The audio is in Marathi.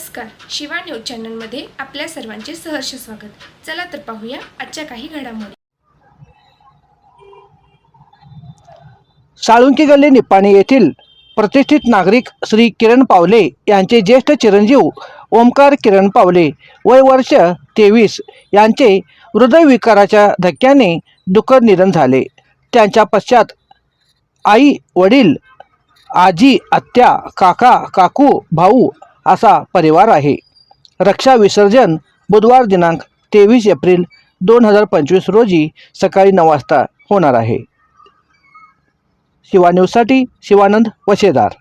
शिवा न्यूज चॅनलमध्ये आपल्या सर्वांचे सहर्ष स्वागत. चला तर पाहूया आजच्या काही घडामोडी. साळुंकी गल्ली निप्पाणी येथील प्रतिष्ठित नागरिक श्री किरण पावले यांचे ज्येष्ठ चिरंजीव ओमकार किरण पावले वय वर्ष तेवीस यांचे हृदयविकाराच्या धक्क्याने दुःखद निधन झाले. त्यांच्या पश्चात आई वडील आजी आत्या काका काकू भाऊ असा परिवार आहे. रक्षा विसर्जन बुधवार दिनांक तेवीस एप्रिल दोन हजार पंचवीस रोजी सकाळी नऊ वाजता होणार आहे. शिवा न्यूजसाठी शिवानंद वशेदार